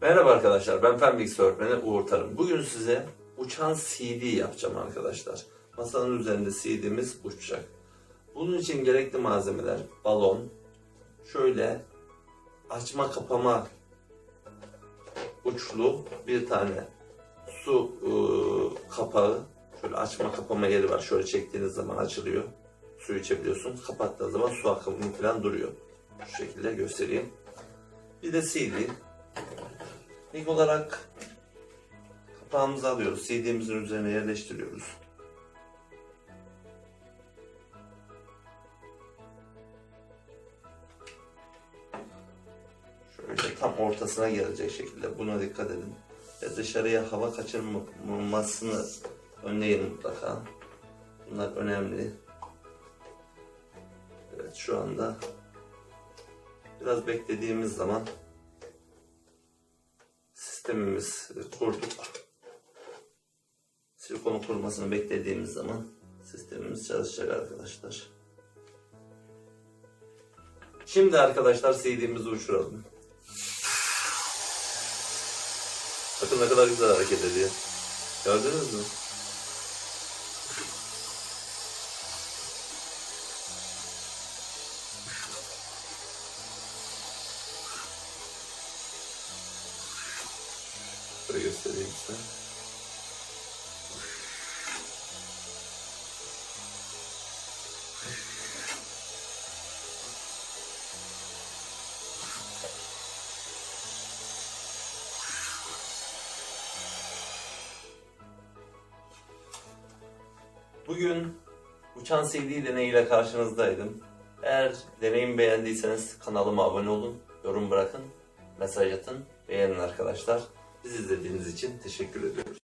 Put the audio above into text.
Merhaba arkadaşlar, ben Fen Bilgisi Öğretmeni Uğur Tarım. Bugün size uçan CD yapacağım arkadaşlar. Masanın üzerinde CD'miz uçacak. Bunun için gerekli malzemeler balon, şöyle açma kapama uçlu bir tane su ıı, kapağı, şöyle açma kapama yeri var. Şöyle çektiğiniz zaman açılıyor. Su içebiliyorsunuz. Kapattığınız zaman su akımı falan duruyor. Şu şekilde göstereyim. Bir de CD. İlk olarak kapağımızı alıyoruz. CD'mizin üzerine yerleştiriyoruz. Şöyle tam ortasına gelecek şekilde buna dikkat edin. Ve dışarıya hava kaçırmamasını önleyin mutlaka. Bunlar önemli. Evet şu anda biraz beklediğimiz zaman sistemimiz kurduk. Silikon kurmasını beklediğimiz zaman sistemimiz çalışacak arkadaşlar. Şimdi arkadaşlar CD'mizi uçuralım. Bakın ne kadar güzel hareket ediyor. Gördünüz mü? Şöyle göstereyim size. Bugün uçan CD deneyiyle karşınızdaydım. Eğer deneyimi beğendiyseniz kanalıma abone olun, yorum bırakın, mesaj atın, beğenin arkadaşlar. Bizi izlediğiniz için teşekkür ediyoruz.